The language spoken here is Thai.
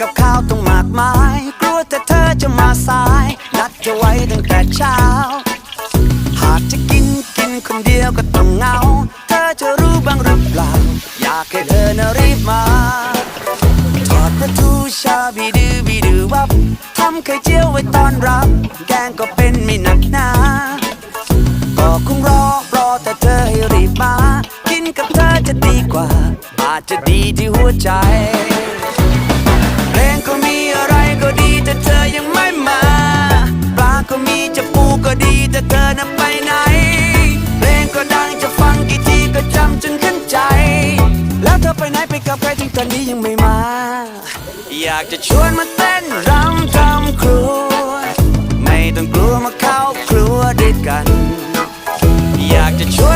กับข้าวต้องมากมาย กลัวแต่เธอจะมาสาย นัดเธอไว้ตั้งแต่เช้า หากจะกินกินคนเดียวก็ต้องเหงา เธอจะรู้บ้างหรือเปล่า อยากให้เธอนะรีบมาถอดประตูชาบีดือบีดือวับทำไข่เจียวไว้ตอนรับ แกงก็เป็นไม่หนักหนาก็คงรอรอแต่เธอให้รีบมา กินกับเธอจะดีกว่า อาจจะดีที่หัวใจ แต่เธอนั้นไปไหน เพลงก็ดังจะฟังกี่ทีก็จำจนขึ้นใจ แล้วเธอไปไหนไปกับใครถึงตอนนี้ยังไม่มา อยากจะชวนมาเต้นรำทำครัว ไม่ต้องกลัวมาเข้าครัวด้วยกัน อยากจะชวน